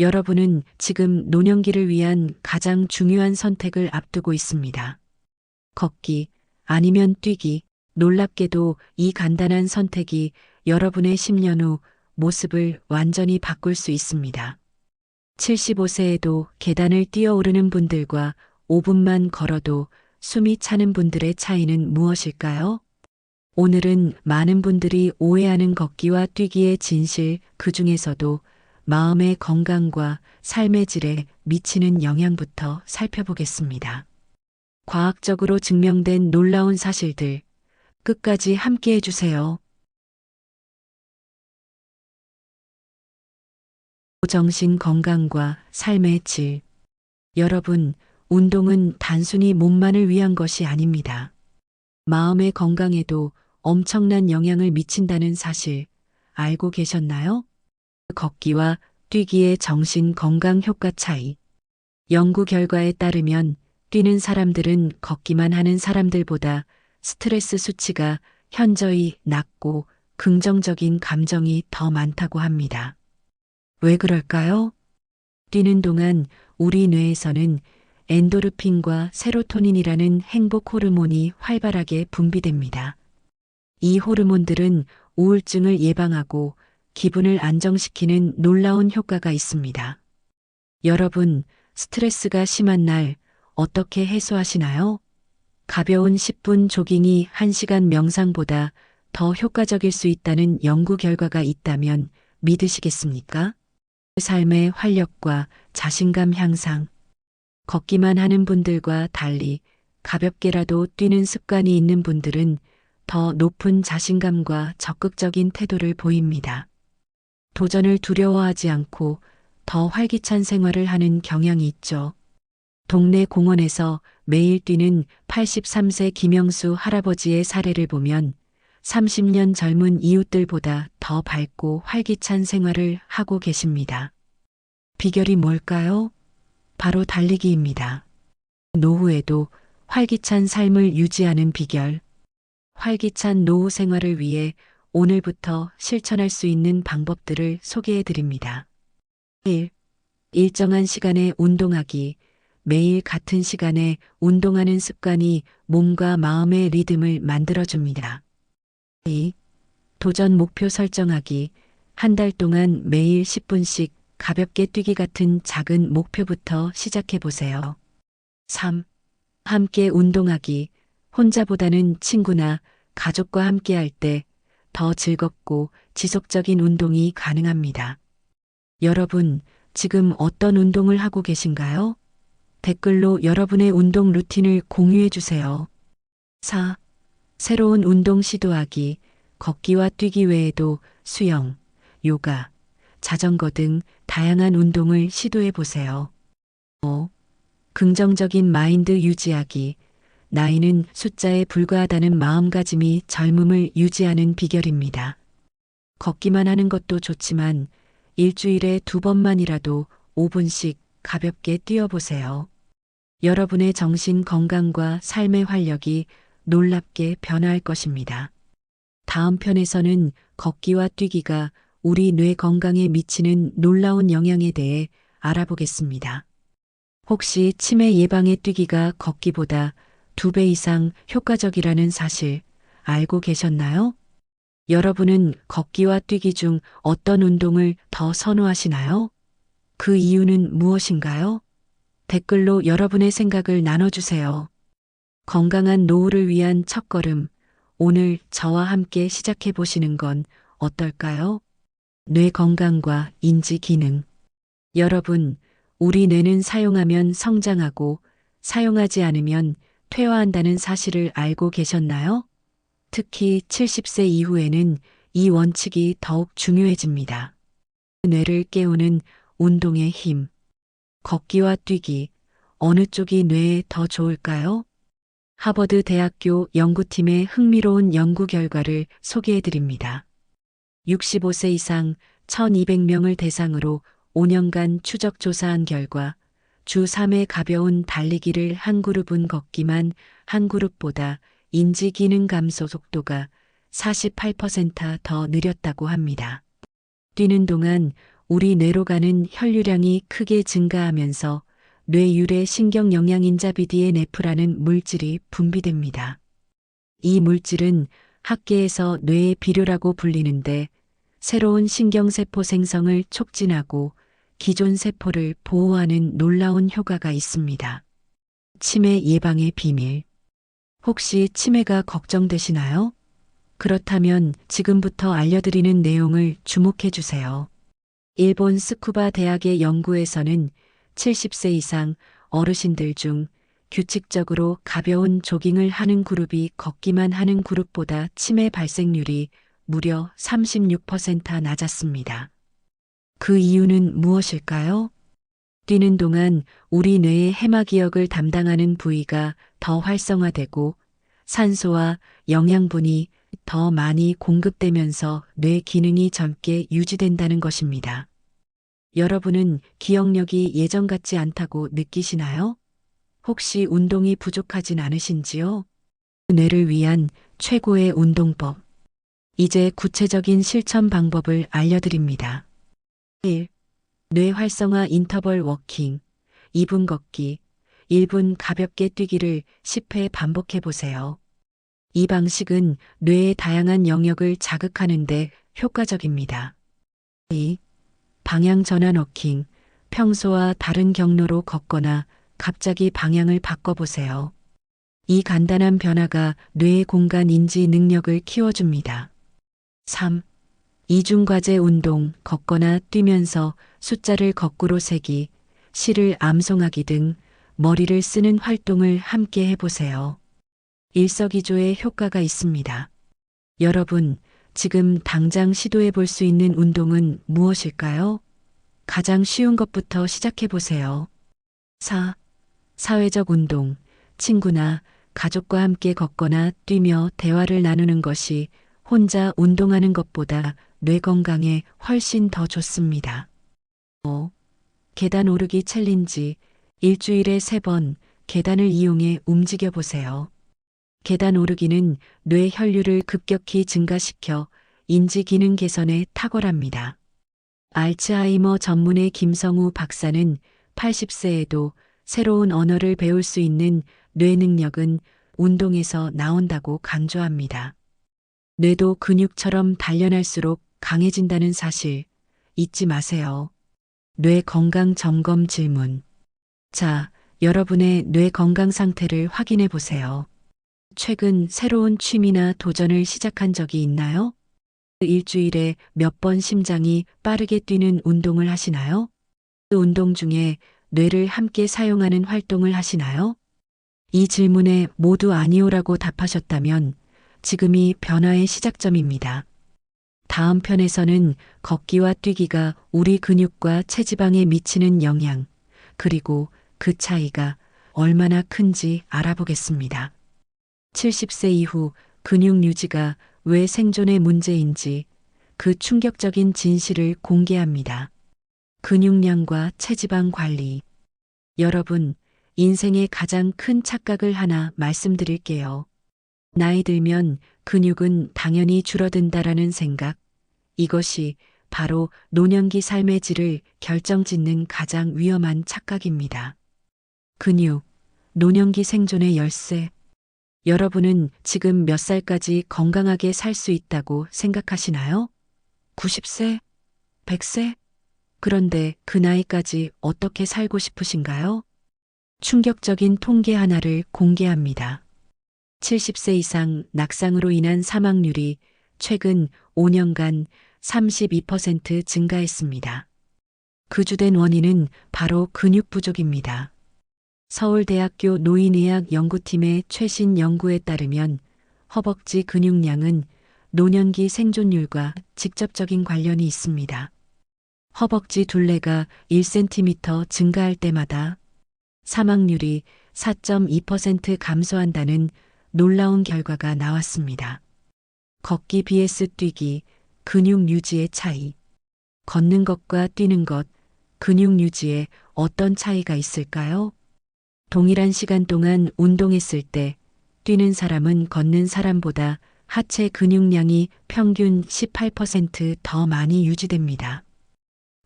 여러분은 지금 노년기를 위한 가장 중요한 선택을 앞두고 있습니다. 걷기, 아니면 뛰기, 놀랍게도 이 간단한 선택이 여러분의 10년 후 모습을 완전히 바꿀 수 있습니다. 75세에도 계단을 뛰어오르는 분들과 5분만 걸어도 숨이 차는 분들의 차이는 무엇일까요? 오늘은 많은 분들이 오해하는 걷기와 뛰기의 진실, 그 중에서도 마음의 건강과 삶의 질에 미치는 영향부터 살펴보겠습니다. 과학적으로 증명된 놀라운 사실들, 끝까지 함께 해주세요. 정신 건강과 삶의 질. 여러분, 운동은 단순히 몸만을 위한 것이 아닙니다. 마음의 건강에도 엄청난 영향을 미친다는 사실 알고 계셨나요? 걷기와 뛰기의 정신 건강 효과 차이. 연구 결과에 따르면 뛰는 사람들은 걷기만 하는 사람들보다 스트레스 수치가 현저히 낮고 긍정적인 감정이 더 많다고 합니다. 왜 그럴까요? 뛰는 동안 우리 뇌에서는 엔도르핀과 세로토닌이라는 행복 호르몬이 활발하게 분비됩니다. 이 호르몬들은 우울증을 예방하고 기분을 안정시키는 놀라운 효과가 있습니다. 여러분, 스트레스가 심한 날 어떻게 해소하시나요? 가벼운 10분 조깅이 1시간 명상보다 더 효과적일 수 있다는 연구 결과가 있다면 믿으시겠습니까? 삶의 활력과 자신감 향상. 걷기만 하는 분들과 달리 가볍게라도 뛰는 습관이 있는 분들은 더 높은 자신감과 적극적인 태도를 보입니다. 도전을 두려워하지 않고 더 활기찬 생활을 하는 경향이 있죠. 동네 공원에서 매일 뛰는 83세 김영수 할아버지의 사례를 보면 30년 젊은 이웃들보다 더 밝고 활기찬 생활을 하고 계십니다. 비결이 뭘까요? 바로 달리기입니다. 노후에도 활기찬 삶을 유지하는 비결. 활기찬 노후 생활을 위해 오늘부터 실천할 수 있는 방법들을 소개해 드립니다. 1. 일정한 시간에 운동하기. 매일 같은 시간에 운동하는 습관이 몸과 마음의 리듬을 만들어줍니다. 2. 도전 목표 설정하기. 한 달 동안 매일 10분씩 가볍게 뛰기 같은 작은 목표부터 시작해 보세요. 3. 함께 운동하기. 혼자보다는 친구나 가족과 함께 할 때 더 즐겁고 지속적인 운동이 가능합니다. 여러분, 지금 어떤 운동을 하고 계신가요? 댓글로 여러분의 운동 루틴을 공유해 주세요. 4. 새로운 운동 시도하기, 걷기와 뛰기 외에도 수영, 요가, 자전거 등 다양한 운동을 시도해 보세요. 5. 긍정적인 마인드 유지하기, 나이는 숫자에 불과하다는 마음가짐이 젊음을 유지하는 비결입니다. 걷기만 하는 것도 좋지만 일주일에 두 번만이라도 5분씩 가볍게 뛰어보세요. 여러분의 정신 건강과 삶의 활력이 놀랍게 변화할 것입니다. 다음 편에서는 걷기와 뛰기가 우리 뇌 건강에 미치는 놀라운 영향에 대해 알아보겠습니다. 혹시 치매 예방에 뛰기가 걷기보다 두 배 이상 효과적이라는 사실 알고 계셨나요? 여러분은 걷기와 뛰기 중 어떤 운동을 더 선호하시나요? 그 이유는 무엇인가요? 댓글로 여러분의 생각을 나눠주세요. 건강한 노후를 위한 첫걸음, 오늘 저와 함께 시작해 보시는 건 어떨까요? 뇌 건강과 인지 기능. 여러분, 우리 뇌는 사용하면 성장하고 사용하지 않으면 퇴화한다는 사실을 알고 계셨나요? 특히 70세 이후에는 이 원칙이 더욱 중요해집니다. 뇌를 깨우는 운동의 힘. 걷기와 뛰기. 어느 쪽이 뇌에 더 좋을까요? 하버드 대학교 연구팀의 흥미로운 연구 결과를 소개해 드립니다. 65세 이상 1200명을 대상으로 5년간 추적 조사한 결과 주 3회 가벼운 달리기를 한 그룹은 걷기만 한 그룹보다 인지 기능 감소 속도가 48%더 느렸다고 합니다. 뛰는 동안 우리 뇌로 가는 혈류량이 크게 증가하면서 뇌유래 신경 영양인자 BDNF라는 물질이 분비됩니다. 이 물질은 학계에서 뇌의 비료라고 불리는데 새로운 신경세포 생성을 촉진하고 기존 세포를 보호하는 놀라운 효과가 있습니다. 치매 예방의 비밀. 혹시 치매가 걱정되시나요? 그렇다면 지금부터 알려드리는 내용을 주목해 주세요. 일본 스쿠바 대학의 연구에서는 70세 이상 어르신들 중 규칙적으로 가벼운 조깅을 하는 그룹이 걷기만 하는 그룹보다 치매 발생률이 무려 36% 낮았습니다. 그 이유는 무엇일까요? 뛰는 동안 우리 뇌의 해마기역을 담당하는 부위가 더 활성화되고 산소와 영양분이 더 많이 공급되면서 뇌 기능이 젊게 유지된다는 것입니다. 여러분은 기억력이 예전 같지 않다고 느끼시나요? 혹시 운동이 부족하진 않으신지요? 뇌를 위한 최고의 운동법. 이제 구체적인 실천 방법을 알려드립니다. 1. 뇌 활성화 인터벌 워킹. 2분 걷기. 1분 가볍게 뛰기를 10회 반복해 보세요. 이 방식은 뇌의 다양한 영역을 자극하는데 효과적입니다. 2. 방향 전환 워킹. 평소와 다른 경로로 걷거나 갑자기 방향을 바꿔보세요. 이 간단한 변화가 뇌의 공간 인지 능력을 키워줍니다. 3. 이중과제 운동, 걷거나 뛰면서 숫자를 거꾸로 세기, 시를 암송하기 등 머리를 쓰는 활동을 함께 해보세요. 일석이조의 효과가 있습니다. 여러분, 지금 당장 시도해 볼 수 있는 운동은 무엇일까요? 가장 쉬운 것부터 시작해 보세요. 4. 사회적 운동, 친구나 가족과 함께 걷거나 뛰며 대화를 나누는 것이 혼자 운동하는 것보다 뇌 건강에 훨씬 더 좋습니다. 5. 계단 오르기 챌린지 일주일에 3번 계단을 이용해 움직여 보세요. 계단 오르기는 뇌 혈류를 급격히 증가시켜 인지 기능 개선에 탁월합니다. 알츠하이머 전문의 김성우 박사는 80세에도 새로운 언어를 배울 수 있는 뇌 능력은 운동에서 나온다고 강조합니다. 뇌도 근육처럼 단련할수록 강해진다는 사실 잊지 마세요. 뇌 건강 점검 질문. 자, 여러분의 뇌 건강 상태를 확인해 보세요. 최근 새로운 취미나 도전을 시작한 적이 있나요? 일주일에 몇 번 심장이 빠르게 뛰는 운동을 하시나요? 그 운동 중에 뇌를 함께 사용하는 활동을 하시나요? 이 질문에 모두 아니오라고 답하셨다면 지금이 변화의 시작점입니다. 다음 편에서는 걷기와 뛰기가 우리 근육과 체지방에 미치는 영향, 그리고 그 차이가 얼마나 큰지 알아보겠습니다. 70세 이후 근육 유지가 왜 생존의 문제인지 그 충격적인 진실을 공개합니다. 근육량과 체지방 관리. 여러분, 인생의 가장 큰 착각을 하나 말씀드릴게요. 나이 들면 근육은 당연히 줄어든다라는 생각. 이것이 바로 노년기 삶의 질을 결정짓는 가장 위험한 착각입니다. 근육, 노년기 생존의 열쇠. 여러분은 지금 몇 살까지 건강하게 살 수 있다고 생각하시나요? 90세? 100세? 그런데 그 나이까지 어떻게 살고 싶으신가요? 충격적인 통계 하나를 공개합니다. 70세 이상 낙상으로 인한 사망률이 최근 5년간 32% 증가했습니다. 그 주된 원인은 바로 근육 부족입니다. 서울대학교 노인의학 연구팀의 최신 연구에 따르면 허벅지 근육량은 노년기 생존율과 직접적인 관련이 있습니다. 허벅지 둘레가 1cm 증가할 때마다 사망률이 4.2% 감소한다는 놀라운 결과가 나왔습니다. 걷기 vs 뛰기, 근육 유지의 차이. 걷는 것과 뛰는 것, 근육 유지에 어떤 차이가 있을까요? 동일한 시간 동안 운동했을 때 뛰는 사람은 걷는 사람보다 하체 근육량이 평균 18%더 많이 유지됩니다.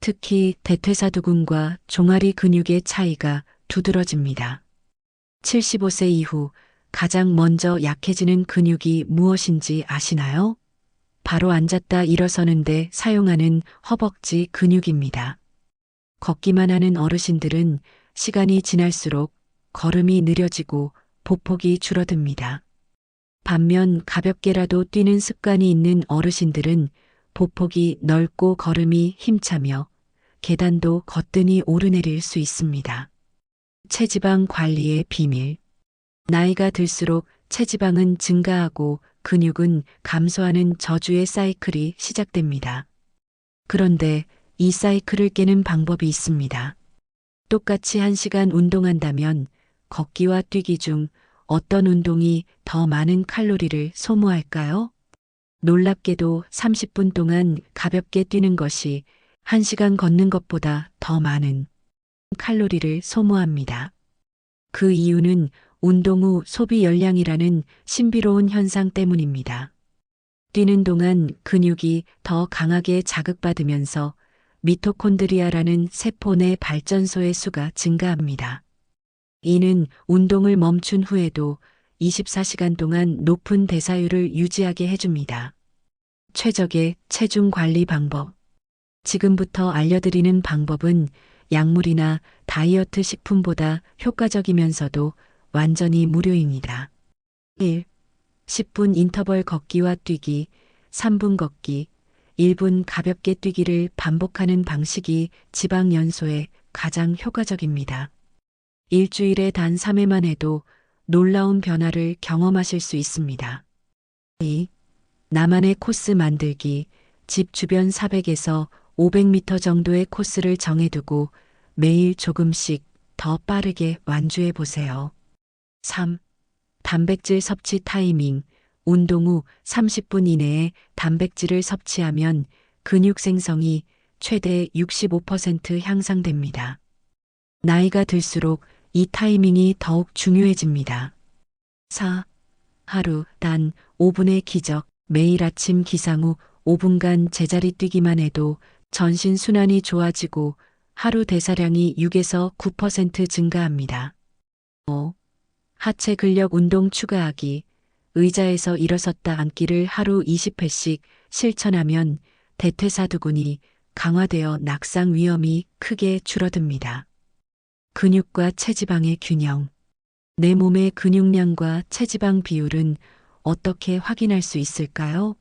특히 대퇴사두근과 종아리 근육의 차이가 두드러집니다. 75세 이후 가장 먼저 약해지는 근육이 무엇인지 아시나요? 바로 앉았다 일어서는데 사용하는 허벅지 근육입니다. 걷기만 하는 어르신들은 시간이 지날수록 걸음이 느려지고 보폭이 줄어듭니다. 반면 가볍게라도 뛰는 습관이 있는 어르신들은 보폭이 넓고 걸음이 힘차며 계단도 거뜬히 오르내릴 수 있습니다. 체지방 관리의 비밀. 나이가 들수록 체지방은 증가하고 근육은 감소하는 저주의 사이클이 시작됩니다. 그런데 이 사이클을 깨는 방법이 있습니다. 똑같이 1시간 운동한다면 걷기와 뛰기 중 어떤 운동이 더 많은 칼로리를 소모할까요? 놀랍게도 30분 동안 가볍게 뛰는 것이 1시간 걷는 것보다 더 많은 칼로리를 소모합니다. 그 이유는 운동 후 소비 열량이라는 신비로운 현상 때문입니다. 뛰는 동안 근육이 더 강하게 자극받으면서 미토콘드리아라는 세포 내 발전소의 수가 증가합니다. 이는 운동을 멈춘 후에도 24시간 동안 높은 대사율을 유지하게 해줍니다. 최적의 체중 관리 방법. 지금부터 알려드리는 방법은 약물이나 다이어트 식품보다 효과적이면서도 완전히 무료입니다. 1. 10분 인터벌 걷기와 뛰기, 3분 걷기, 1분 가볍게 뛰기를 반복하는 방식이 지방 연소에 가장 효과적입니다. 일주일에 단 3회만 해도 놀라운 변화를 경험하실 수 있습니다. 2. 나만의 코스 만들기, 집 주변 400에서 500m 정도의 코스를 정해두고 매일 조금씩 더 빠르게 완주해 보세요. 3. 단백질 섭취 타이밍. 운동 후 30분 이내에 단백질을 섭취하면 근육 생성이 최대 65% 향상됩니다. 나이가 들수록 이 타이밍이 더욱 중요해집니다. 4. 하루 단 5분의 기적. 매일 아침 기상 후 5분간 제자리 뛰기만 해도 전신 순환이 좋아지고 하루 대사량이 6에서 9% 증가합니다. 5. 하체 근력 운동 추가하기. 의자에서 일어섰다 앉기를 하루 20회씩 실천하면 대퇴사두근이 강화되어 낙상 위험이 크게 줄어듭니다. 근육과 체지방의 균형. 내 몸의 근육량과 체지방 비율은 어떻게 확인할 수 있을까요?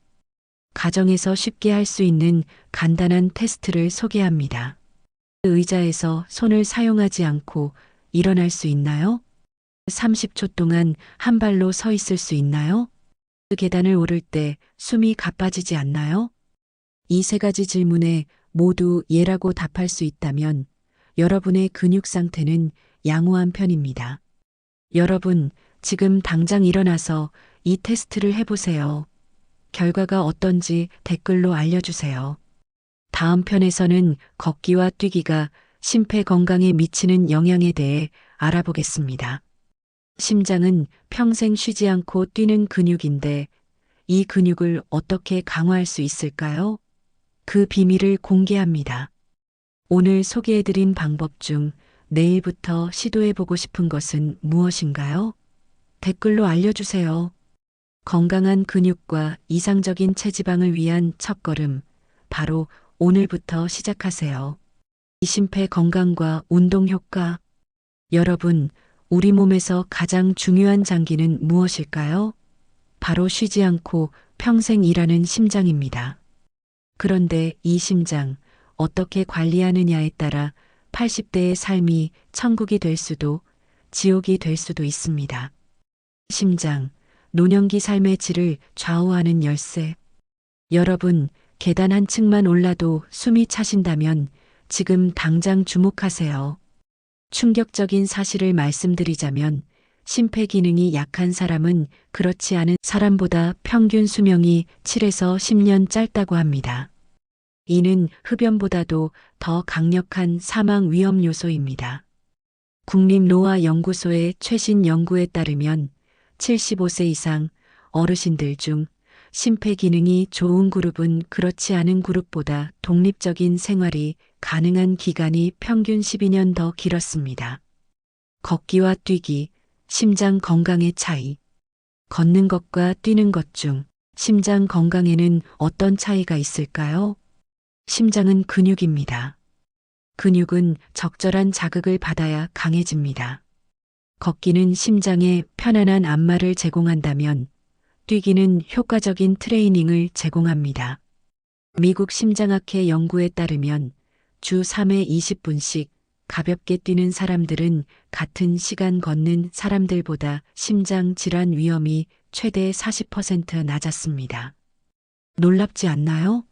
가정에서 쉽게 할 수 있는 간단한 테스트를 소개합니다. 의자에서 손을 사용하지 않고 일어날 수 있나요? 30초 동안 한 발로 서 있을 수 있나요? 그 계단을 오를 때 숨이 가빠지지 않나요? 이 세 가지 질문에 모두 예라고 답할 수 있다면 여러분의 근육 상태는 양호한 편입니다. 여러분, 지금 당장 일어나서 이 테스트를 해보세요. 결과가 어떤지 댓글로 알려주세요. 다음 편에서는 걷기와 뛰기가 심폐 건강에 미치는 영향에 대해 알아보겠습니다. 심장은 평생 쉬지 않고 뛰는 근육인데 이 근육을 어떻게 강화할 수 있을까요? 그 비밀을 공개합니다. 오늘 소개해드린 방법 중 내일부터 시도해보고 싶은 것은 무엇인가요? 댓글로 알려주세요. 건강한 근육과 이상적인 체지방을 위한 첫걸음, 바로 오늘부터 시작하세요. 심폐 건강과 운동 효과. 여러분, 우리 몸에서 가장 중요한 장기는 무엇일까요? 바로 쉬지 않고 평생 일하는 심장입니다. 그런데 이 심장, 어떻게 관리하느냐에 따라 80대의 삶이 천국이 될 수도 지옥이 될 수도 있습니다. 심장, 노년기 삶의 질을 좌우하는 열쇠. 여러분, 계단 한 층만 올라도 숨이 차신다면 지금 당장 주목하세요. 충격적인 사실을 말씀드리자면 심폐 기능이 약한 사람은 그렇지 않은 사람보다 평균 수명이 7에서 10년 짧다고 합니다. 이는 흡연보다도 더 강력한 사망 위험 요소입니다. 국립노화연구소의 최신 연구에 따르면 75세 이상 어르신들 중 심폐 기능이 좋은 그룹은 그렇지 않은 그룹보다 독립적인 생활이 가능한 기간이 평균 12년 더 길었습니다. 걷기와 뛰기, 심장 건강의 차이. 걷는 것과 뛰는 것 중 심장 건강에는 어떤 차이가 있을까요? 심장은 근육입니다. 근육은 적절한 자극을 받아야 강해집니다. 걷기는 심장에 편안한 안마를 제공한다면 뛰기는 효과적인 트레이닝을 제공합니다. 미국 심장학회 연구에 따르면 주 3회 20분씩 가볍게 뛰는 사람들은 같은 시간 걷는 사람들보다 심장 질환 위험이 최대 40% 낮았습니다. 놀랍지 않나요?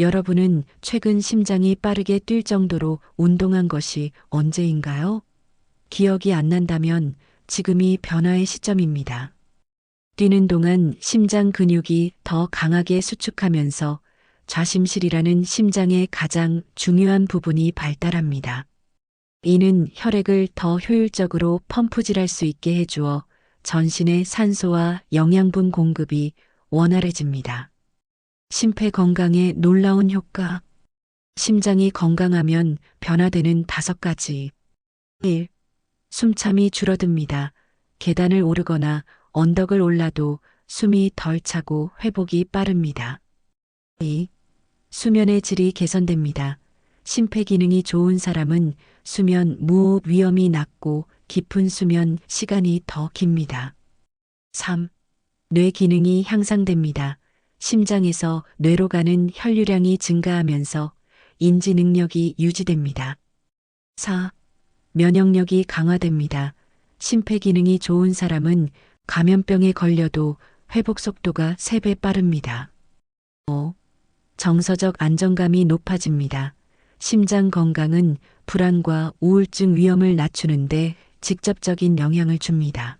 여러분은 최근 심장이 빠르게 뛸 정도로 운동한 것이 언제인가요? 기억이 안 난다면 지금이 변화의 시점입니다. 뛰는 동안 심장 근육이 더 강하게 수축하면서 좌심실이라는 심장의 가장 중요한 부분이 발달합니다. 이는 혈액을 더 효율적으로 펌프질할 수 있게 해주어 전신의 산소와 영양분 공급이 원활해집니다. 심폐 건강에 놀라운 효과. 심장이 건강하면 변화되는 다섯 가지. 1. 숨참이 줄어듭니다. 계단을 오르거나 언덕을 올라도 숨이 덜 차고 회복이 빠릅니다. 2. 수면의 질이 개선됩니다. 심폐 기능이 좋은 사람은 수면 무호흡 위험이 낮고 깊은 수면 시간이 더 깁니다. 3. 뇌 기능이 향상됩니다. 심장에서 뇌로 가는 혈류량이 증가하면서 인지 능력이 유지됩니다. 4. 면역력이 강화됩니다. 심폐 기능이 좋은 사람은 감염병에 걸려도 회복 속도가 3배 빠릅니다. 5. 정서적 안정감이 높아집니다. 심장 건강은 불안과 우울증 위험을 낮추는데 직접적인 영향을 줍니다.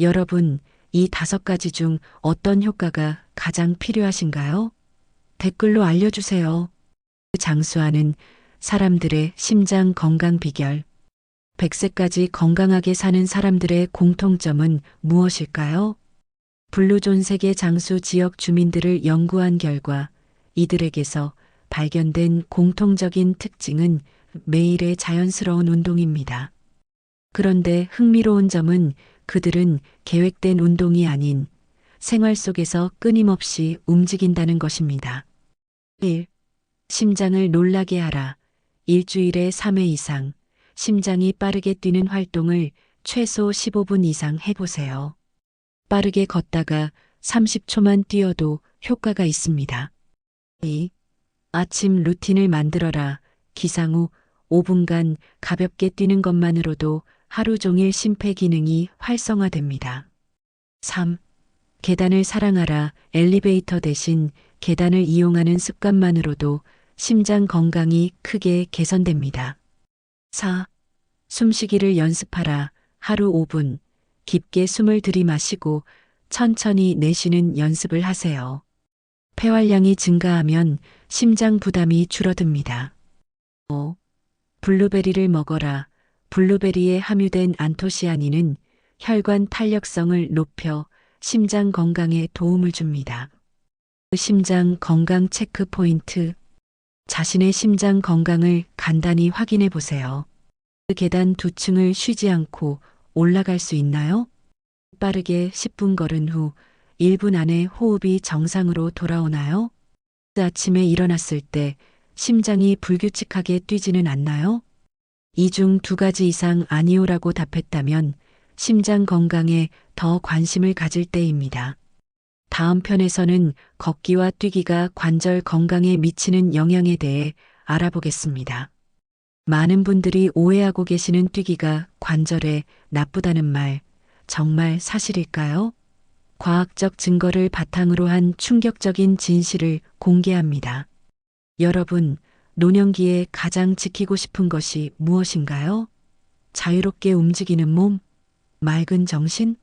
여러분, 이 다섯 가지 중 어떤 효과가 가장 필요하신가요? 댓글로 알려주세요. 장수하는 사람들의 심장 건강 비결. 100세까지 건강하게 사는 사람들의 공통점은 무엇일까요? 블루존 세계 장수 지역 주민들을 연구한 결과 이들에게서 발견된 공통적인 특징은 매일의 자연스러운 운동입니다. 그런데 흥미로운 점은 그들은 계획된 운동이 아닌 생활 속에서 끊임없이 움직인다는 것입니다. 1. 심장을 놀라게 하라. 일주일에 3회 이상 심장이 빠르게 뛰는 활동을 최소 15분 이상 해보세요. 빠르게 걷다가 30초만 뛰어도 효과가 있습니다. 2. 아침 루틴을 만들어라. 기상 후 5분간 가볍게 뛰는 것만으로도 하루 종일 심폐 기능이 활성화됩니다. 3. 계단을 사랑하라. 엘리베이터 대신 계단을 이용하는 습관만으로도 심장 건강이 크게 개선됩니다. 4. 숨쉬기를 연습하라. 하루 5분 깊게 숨을 들이마시고 천천히 내쉬는 연습을 하세요. 폐활량이 증가하면 심장 부담이 줄어듭니다. 5. 블루베리를 먹어라. 블루베리에 함유된 안토시아닌은 혈관 탄력성을 높여 심장 건강에 도움을 줍니다. 심장 건강 체크 포인트. 자신의 심장 건강을 간단히 확인해 보세요. 계단 두 층을 쉬지 않고 올라갈 수 있나요? 빠르게 10분 걸은 후 1분 안에 호흡이 정상으로 돌아오나요? 아침에 일어났을 때 심장이 불규칙하게 뛰지는 않나요? 이 중 두 가지 이상 아니오라고 답했다면 심장 건강에 더 관심을 가질 때입니다. 다음 편에서는 걷기와 뛰기가 관절 건강에 미치는 영향에 대해 알아보겠습니다. 많은 분들이 오해하고 계시는 뛰기가 관절에 나쁘다는 말, 정말 사실일까요? 과학적 증거를 바탕으로 한 충격적인 진실을 공개합니다. 여러분, 노년기에 가장 지키고 싶은 것이 무엇인가요? 자유롭게 움직이는 몸? 맑은 정신?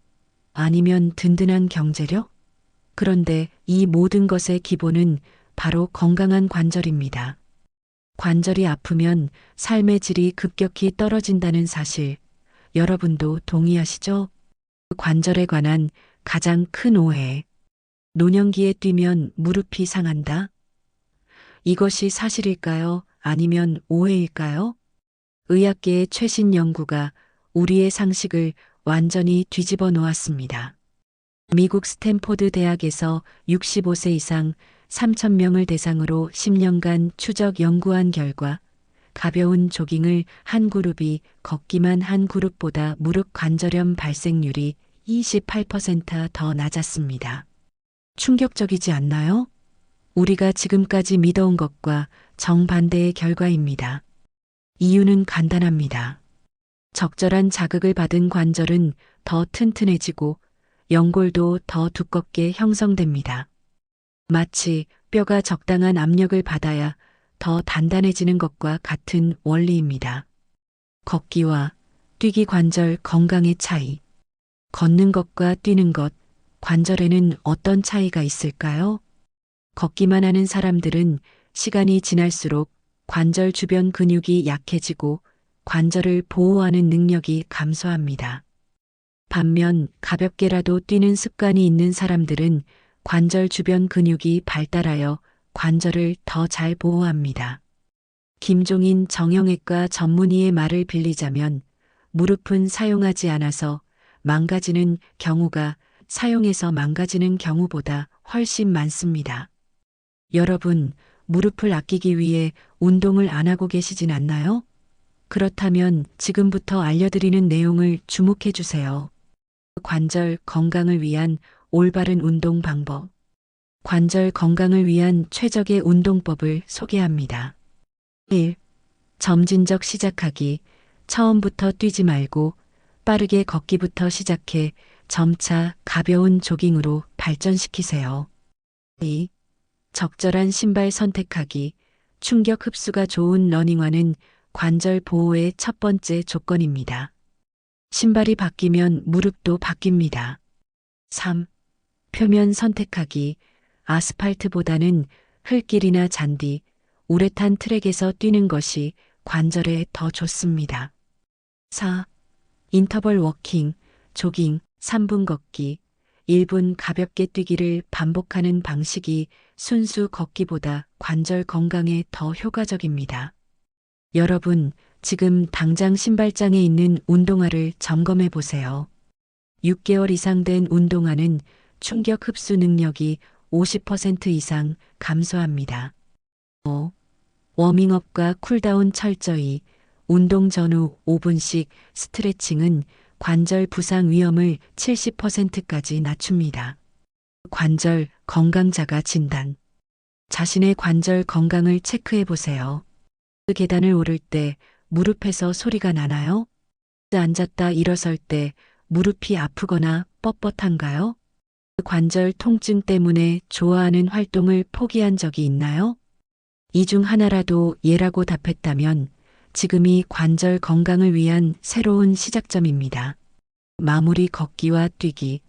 아니면 든든한 경제력? 그런데 이 모든 것의 기본은 바로 건강한 관절입니다. 관절이 아프면 삶의 질이 급격히 떨어진다는 사실, 여러분도 동의하시죠? 관절에 관한 가장 큰 오해. 노년기에 뛰면 무릎이 상한다? 이것이 사실일까요? 아니면 오해일까요? 의학계의 최신 연구가 우리의 상식을 완전히 뒤집어 놓았습니다. 미국 스탠포드 대학에서 65세 이상 3,000명을 대상으로 10년간 추적 연구한 결과 가벼운 조깅을 한 그룹이 걷기만 한 그룹보다 무릎 관절염 발생률이 28%더 낮았습니다. 충격적이지 않나요? 우리가 지금까지 믿어온 것과 정반대의 결과입니다. 이유는 간단합니다. 적절한 자극을 받은 관절은 더 튼튼해지고 연골도 더 두껍게 형성됩니다. 마치 뼈가 적당한 압력을 받아야 더 단단해지는 것과 같은 원리입니다. 걷기와 뛰기 관절 건강의 차이. 걷는 것과 뛰는 것, 관절에는 어떤 차이가 있을까요? 걷기만 하는 사람들은 시간이 지날수록 관절 주변 근육이 약해지고 관절을 보호하는 능력이 감소합니다. 반면 가볍게라도 뛰는 습관이 있는 사람들은 관절 주변 근육이 발달하여 관절을 더 잘 보호합니다. 김종인 정형외과 전문의의 말을 빌리자면 무릎은 사용하지 않아서 망가지는 경우가 사용해서 망가지는 경우보다 훨씬 많습니다. 여러분, 무릎을 아끼기 위해 운동을 안 하고 계시진 않나요? 그렇다면 지금부터 알려드리는 내용을 주목해 주세요. 관절 건강을 위한 올바른 운동 방법. 관절 건강을 위한 최적의 운동법을 소개합니다. 1. 점진적 시작하기. 처음부터 뛰지 말고 빠르게 걷기부터 시작해 점차 가벼운 조깅으로 발전시키세요. 2. 적절한 신발 선택하기. 충격 흡수가 좋은 러닝화는 관절 보호의 첫 번째 조건입니다. 신발이 바뀌면 무릎도 바뀝니다. 3. 표면 선택하기. 아스팔트보다는 흙길이나 잔디, 우레탄 트랙에서 뛰는 것이 관절에 더 좋습니다. 4. 인터벌 워킹, 조깅, 3분 걷기, 1분 가볍게 뛰기를 반복하는 방식이 순수 걷기보다 관절 건강에 더 효과적입니다. 여러분, 지금 당장 신발장에 있는 운동화를 점검해 보세요. 6개월 이상 된 운동화는 충격 흡수 능력이 50% 이상 감소합니다. 5. 워밍업과 쿨다운 철저히 운동 전후 5분씩 스트레칭은 관절 부상 위험을 70%까지 낮춥니다. 관절 건강자가 진단. 자신의 관절 건강을 체크해 보세요. 그 계단을 오를 때 무릎에서 소리가 나나요? 앉았다 일어설 때 무릎이 아프거나 뻣뻣한가요? 관절 통증 때문에 좋아하는 활동을 포기한 적이 있나요? 이 중 하나라도 예라고 답했다면 지금이 관절 건강을 위한 새로운 시작점입니다. 마무리 걷기와 뛰기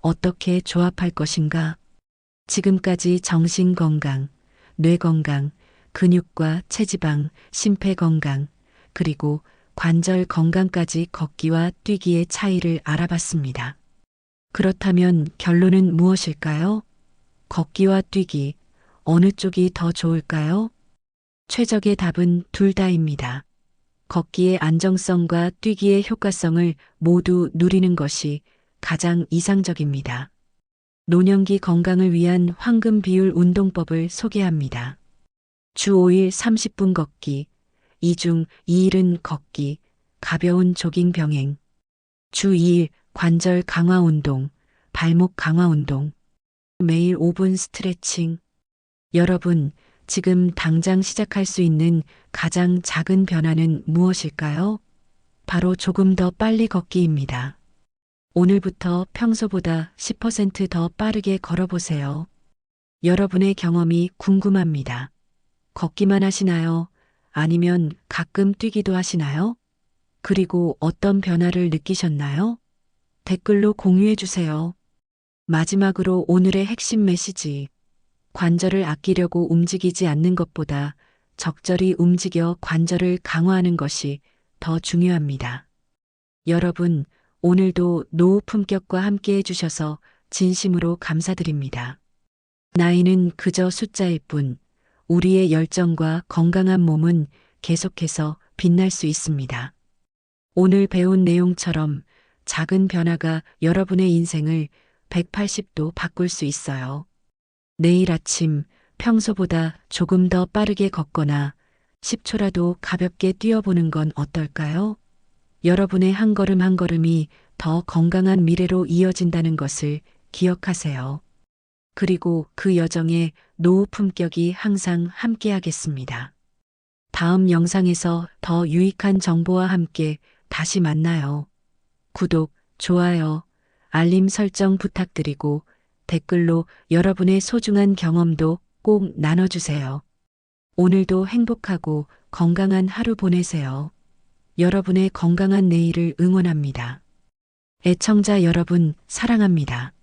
어떻게 조합할 것인가? 지금까지 정신 건강, 뇌 건강, 근육과 체지방, 심폐 건강, 그리고 관절 건강까지 걷기와 뛰기의 차이를 알아봤습니다. 그렇다면 결론은 무엇일까요? 걷기와 뛰기, 어느 쪽이 더 좋을까요? 최적의 답은 둘 다입니다. 걷기의 안정성과 뛰기의 효과성을 모두 누리는 것이 가장 이상적입니다. 노년기 건강을 위한 황금 비율 운동법을 소개합니다. 주 5일 30분 걷기, 2중 2일은 걷기, 가벼운 조깅 병행. 주 2일 관절 강화 운동, 발목 강화 운동. 매일 5분 스트레칭. 여러분, 지금 당장 시작할 수 있는 가장 작은 변화는 무엇일까요? 바로 조금 더 빨리 걷기입니다. 오늘부터 평소보다 10%더 빠르게 걸어보세요. 여러분의 경험이 궁금합니다. 걷기만 하시나요? 아니면 가끔 뛰기도 하시나요? 그리고 어떤 변화를 느끼셨나요? 댓글로 공유해 주세요. 마지막으로 오늘의 핵심 메시지. 관절을 아끼려고 움직이지 않는 것보다 적절히 움직여 관절을 강화하는 것이 더 중요합니다. 여러분, 오늘도 노후 품격과 함께 해주셔서 진심으로 감사드립니다. 나이는 그저 숫자일 뿐, 우리의 열정과 건강한 몸은 계속해서 빛날 수 있습니다. 오늘 배운 내용처럼 작은 변화가 여러분의 인생을 180도 바꿀 수 있어요. 내일 아침 평소보다 조금 더 빠르게 걷거나 10초라도 가볍게 뛰어보는 건 어떨까요? 여러분의 한 걸음 한 걸음이 더 건강한 미래로 이어진다는 것을 기억하세요. 그리고 그 여정에 노후 품격이 항상 함께하겠습니다. 다음 영상에서 더 유익한 정보와 함께 다시 만나요. 구독, 좋아요, 알림 설정 부탁드리고 댓글로 여러분의 소중한 경험도 꼭 나눠주세요. 오늘도 행복하고 건강한 하루 보내세요. 여러분의 건강한 내일을 응원합니다. 애청자 여러분, 사랑합니다.